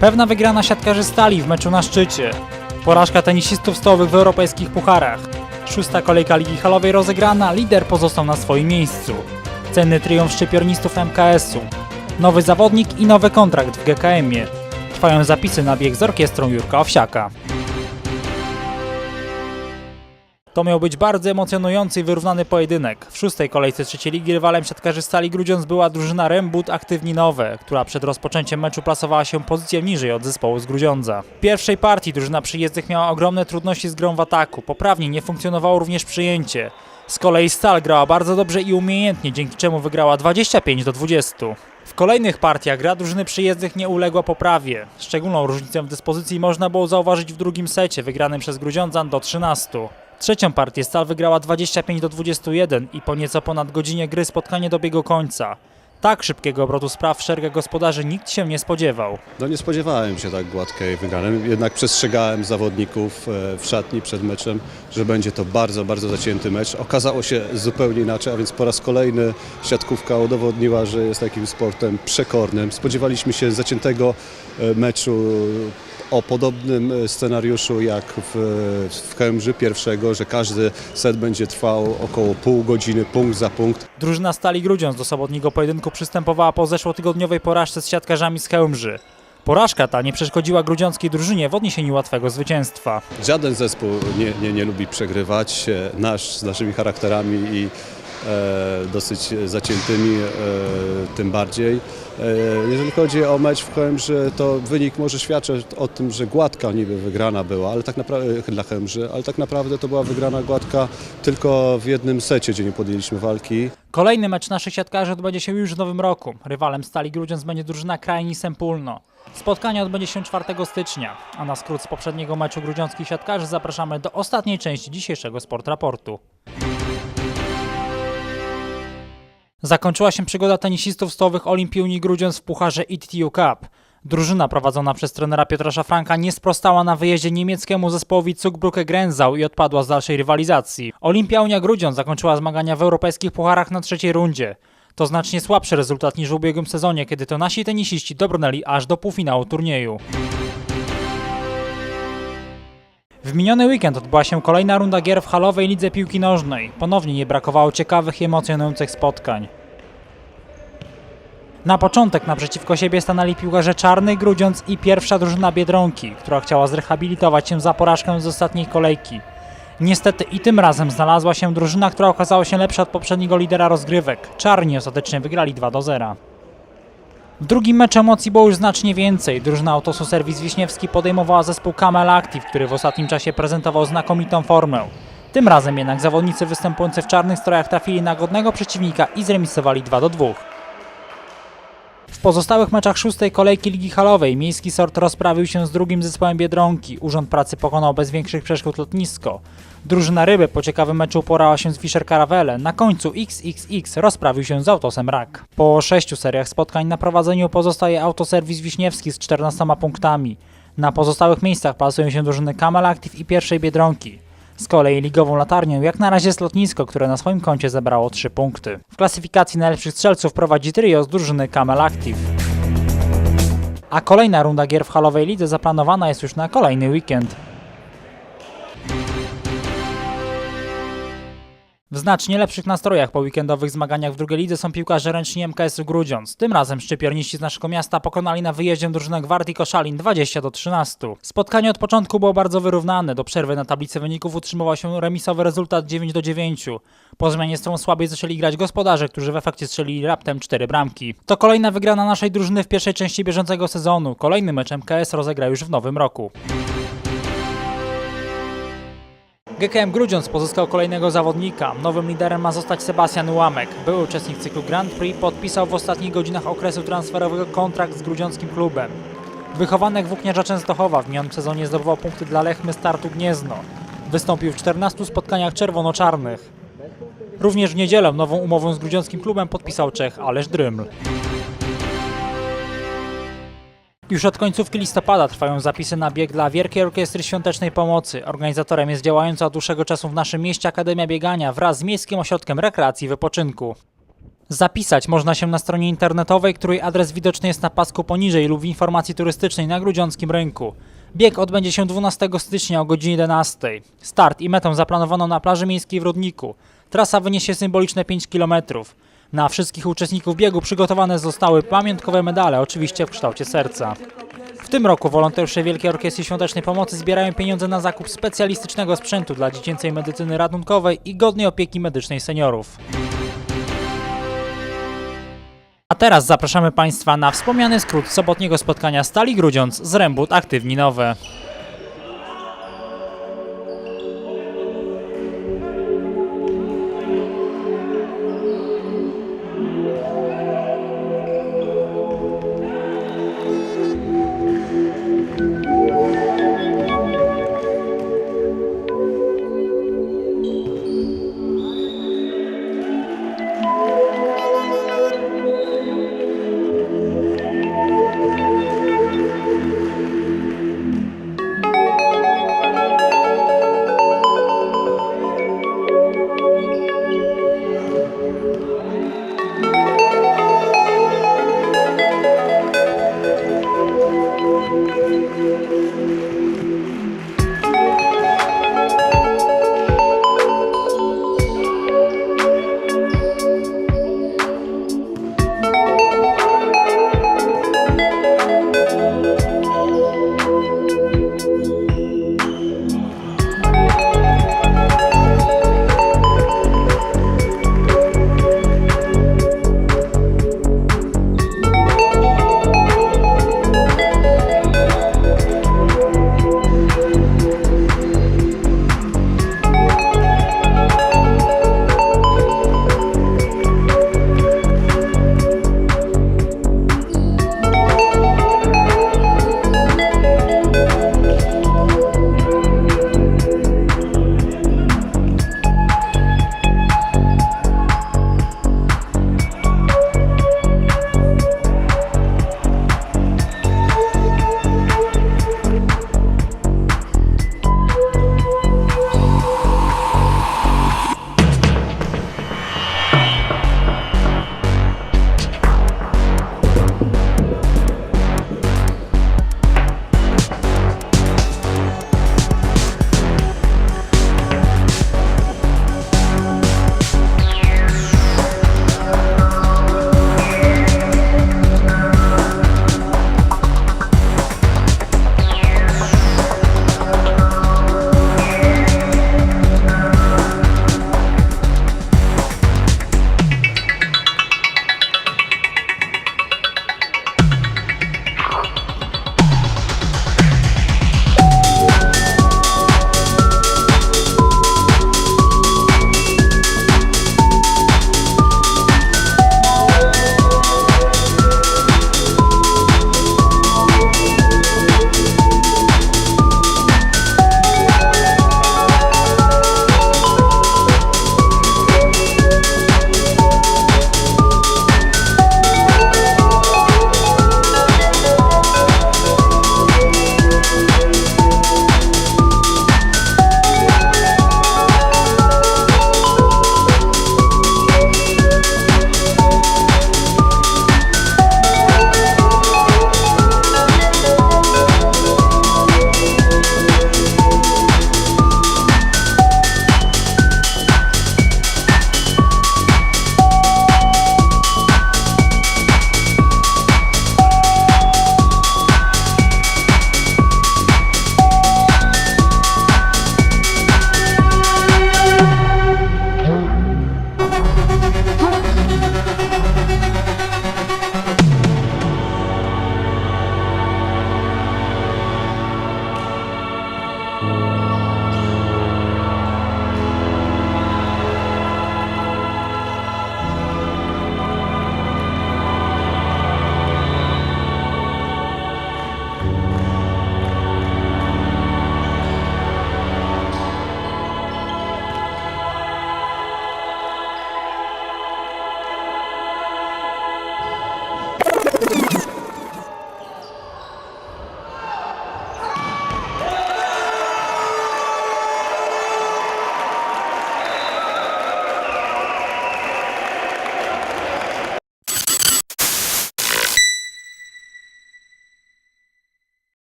Pewna wygrana siatkarzy Stali w meczu na szczycie. Porażka tenisistów stołowych w europejskich pucharach. Szósta kolejka Ligi Halowej rozegrana, lider pozostał na swoim miejscu. Cenny triumf szczypiornistów MKS-u. Nowy zawodnik i nowy kontrakt w GKM-ie. Trwają zapisy na bieg z orkiestrą Jurka Owsiaka. To miał być bardzo emocjonujący i wyrównany pojedynek. W szóstej kolejce trzeciej ligi rywalem siatkarzy Stali Grudziądz była drużyna Rembut Aktywni Nowe, która przed rozpoczęciem meczu plasowała się pozycję niżej od zespołu z Grudziądza. W pierwszej partii drużyna przyjezdnych miała ogromne trudności z grą w ataku, poprawnie nie funkcjonowało również przyjęcie. Z kolei Stal grała bardzo dobrze i umiejętnie, dzięki czemu wygrała 25 do 20. W kolejnych partiach gra drużyny przyjezdnych nie uległa poprawie. Szczególną różnicę w dyspozycji można było zauważyć w drugim secie, wygranym przez Grudziądzan do 13. Trzecią partię Stal wygrała 25 do 21 i po nieco ponad godzinie gry spotkanie dobiegło końca. Tak szybkiego obrotu spraw w szeregach gospodarzy nikt się nie spodziewał. No nie spodziewałem się tak gładkiej wygranej, jednak przestrzegałem zawodników e, w szatni przed meczem, że będzie to bardzo, bardzo zacięty mecz. Okazało się zupełnie inaczej, a więc po raz kolejny siatkówka udowodniła, że jest takim sportem przekornym. Spodziewaliśmy się zaciętego e, meczu o podobnym e, scenariuszu jak w, w pierwszego, że każdy set będzie trwał około pół godziny, punkt za punkt. Drużyna Stali Grudziądz do sobotniego pojedynku przystępowała po zeszłotygodniowej porażce z siatkarzami z Chełmży. Porażka ta nie przeszkodziła grudziąckiej drużynie w odniesieniu łatwego zwycięstwa. Żaden zespół nie, nie, nie lubi przegrywać. Nasz z naszymi charakterami i dosyć zaciętymi e, tym bardziej. E, jeżeli chodzi o mecz w Chełmży, to wynik może świadczyć o tym, że gładka niby wygrana była, ale tak naprawdę dla Chełmży, ale tak naprawdę to była wygrana gładka tylko w jednym secie, gdzie nie podjęliśmy walki. Kolejny mecz naszych siatkarzy odbędzie się już w nowym roku. Rywalem Stali Grudziądz będzie drużyna Krajni Sempulno. Spotkanie odbędzie się 4 stycznia, a na skrót z poprzedniego meczu grudziąckich siatkarzy zapraszamy do ostatniej części dzisiejszego Sport Raportu. Zakończyła się przygoda tenisistów stołowych Olimpii Unii Grudziądz w pucharze ITTU Cup. Drużyna prowadzona przez trenera Piotra Szafranka nie sprostała na wyjeździe niemieckiemu zespołowi Zugbrücke Grenzau i odpadła z dalszej rywalizacji. Olimpia Unia Grudziądz zakończyła zmagania w europejskich pucharach na trzeciej rundzie. To znacznie słabszy rezultat niż w ubiegłym sezonie, kiedy to nasi tenisiści dobrnęli aż do półfinału turnieju. W miniony weekend odbyła się kolejna runda gier w halowej lidze piłki nożnej. Ponownie nie brakowało ciekawych i emocjonujących spotkań. Na początek naprzeciwko siebie stanęli piłkarze Czarny, Grudziądz i pierwsza drużyna Biedronki, która chciała zrehabilitować się za porażkę z ostatniej kolejki. Niestety i tym razem znalazła się drużyna, która okazała się lepsza od poprzedniego lidera rozgrywek. Czarni ostatecznie wygrali 2 do 0. W drugim meczu emocji było już znacznie więcej. Drużyna Autosu Serwis Wiśniewski podejmowała zespół Camel Active, który w ostatnim czasie prezentował znakomitą formę. Tym razem jednak zawodnicy występujący w czarnych strojach trafili na godnego przeciwnika i zremisowali 2 do 2. Pozostałych meczach szóstej kolejki Ligi Halowej miejski sort rozprawił się z drugim zespołem Biedronki. Urząd Pracy pokonał bez większych przeszkód lotnisko. Drużyna Ryby po ciekawym meczu uporała się z Fischer Caravelle. Na końcu XXX rozprawił się z Autosem Rak. Po sześciu seriach spotkań na prowadzeniu pozostaje Autoserwis Wiśniewski z 14 punktami. Na pozostałych miejscach plasują się drużyny Camel Active i pierwszej Biedronki. Z kolei ligową latarnią jak na razie jest lotnisko, które na swoim koncie zebrało 3 punkty. W klasyfikacji najlepszych strzelców prowadzi trio z drużyny Camel Active. A kolejna runda gier w halowej lidze zaplanowana jest już na kolejny weekend. W znacznie lepszych nastrojach po weekendowych zmaganiach w drugiej lidze są piłkarze ręczni MKS-u Grudziądz. Tym razem szczypiorniści z naszego miasta pokonali na wyjeździe drużynę Gwardii Koszalin 20 do 13. Spotkanie od początku było bardzo wyrównane. Do przerwy na tablicy wyników utrzymywał się remisowy rezultat 9 do 9. Po zmianie stron słabiej zaczęli grać gospodarze, którzy w efekcie strzelili raptem 4 bramki. To kolejna wygrana naszej drużyny w pierwszej części bieżącego sezonu. Kolejny mecz MKS rozegra już w nowym roku. GKM Grudziądz pozyskał kolejnego zawodnika. Nowym liderem ma zostać Sebastian Łamek. Były uczestnik cyklu Grand Prix podpisał w ostatnich godzinach okresu transferowego kontrakt z grudziąckim klubem. Wychowanek włókniarza Częstochowa w minionym sezonie zdobywał punkty dla Lechmy Startu Gniezno. Wystąpił w 14 spotkaniach czerwono-czarnych. Również w niedzielę nową umowę z grudziąckim klubem podpisał Czech Alesz Dryml. Już od końcówki listopada trwają zapisy na bieg dla Wielkiej Orkiestry Świątecznej Pomocy. Organizatorem jest działająca od dłuższego czasu w naszym mieście Akademia Biegania wraz z Miejskim Ośrodkiem Rekreacji i Wypoczynku. Zapisać można się na stronie internetowej, której adres widoczny jest na pasku poniżej lub w informacji turystycznej na Grudziąckim Rynku. Bieg odbędzie się 12 stycznia o godzinie 11. Start i metę zaplanowano na plaży miejskiej w Rudniku. Trasa wyniesie symboliczne 5 km. Na wszystkich uczestników biegu przygotowane zostały pamiątkowe medale, oczywiście w kształcie serca. W tym roku wolontariusze Wielkiej Orkiestry Świątecznej Pomocy zbierają pieniądze na zakup specjalistycznego sprzętu dla dziecięcej medycyny ratunkowej i godnej opieki medycznej seniorów. A teraz zapraszamy Państwa na wspomniany skrót sobotniego spotkania Stali Grudziądz z Rembut Aktywni Nowe.